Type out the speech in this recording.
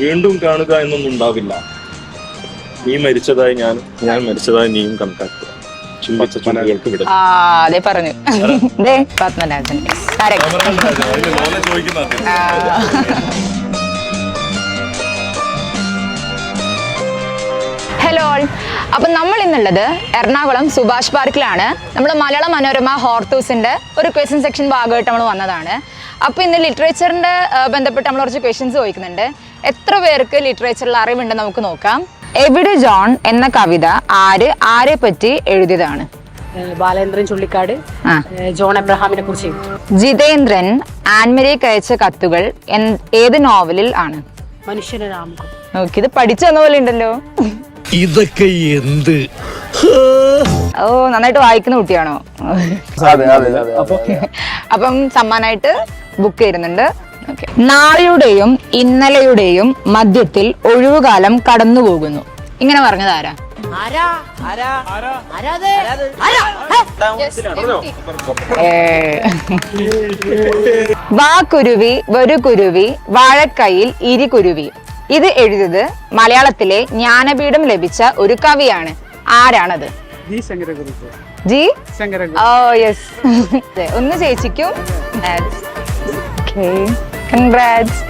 വീണ്ടും കാണുക എന്നൊന്നും ഉണ്ടാവില്ല. നീ മരിച്ചതായി ഞാൻ ഞാൻ മരിച്ചതായി നീയും കണക്കാക്കുക. ചുംബിച്ച ചുണ്ടുകൾക്ക് വിടും. ആ അതെ പറഞ്ഞു. ദേ പത്മരാജൻ Correct. ആ. അപ്പം നമ്മൾ ഇന്നുള്ളത് എറണാകുളം സുഭാഷ് പാർക്കിലാണ്. നമ്മൾ മലയാള മനോരമ ഹോർത്തൂസിന്റെ ഒരു ക്വസ്റ്റ്യൻ സെക്ഷൻ ഭാഗമായിട്ട് നമ്മൾ വന്നതാണ്. അപ്പോൾ ഇന്ന് ലിറ്ററേച്ചറിന്റെ ബന്ധപ്പെട്ട് നമ്മൾ കുറച്ച് ക്വസ്റ്റ്യൻസ് ചോദിക്കുന്നുണ്ട്. എത്ര പേർക്ക് ലിറ്ററേച്ചറിൽ അറിവുണ്ടെന്ന് നമുക്ക് നോക്കാം. എവിടെ ജോൺ എന്ന കവിത ആര് ആരെ പറ്റി എഴുതിയതാണ്? ബാലേന്ദ്രൻ ചുള്ളിക്കാട് ജോൺ എബ്രഹാമിനെ കുറിച്ച്. ജിതേന്ദ്രൻ ആൻമരിക്ക് അയച്ച കത്തുകൾ ഏത് നോവലിൽ ആണ്? മനുഷ്യനെ രാമുഖം ഓക്കെ ഇത് പഠിച്ചു വന്ന പോലെ ഉണ്ടല്ലോ. ഇതൊക്കെ എന്ത്? ഓ നന്നായിട്ട് വായിക്കുന്ന കുട്ടിയാണോ? അപ്പം സമ്മാനായിട്ട് ബുക്ക് ചെയ്യുന്നുണ്ട്. നാളെയുടെയും ഇന്നലെയുടെയും മധ്യത്തിൽ ഒഴിവുകാലം കടന്നു പോകുന്നു ഇങ്ങനെ പറഞ്ഞത് ആരാ? വാക്കുരുവി വാ കുരുവി ഇരി കുരുവി വാഴക്കൈയിൽ ഇരികുരുവി. ഇത് എഴുതിയത് മലയാളത്തിലെ ജ്ഞാനപീഠം ലഭിച്ച ഒരു കവിയാണ്. ആരാണത്? ജി ഓ യെസ് ഒന്ന് ചേച്ചിക്കും. കൺഗ്രാറ്റ്സ്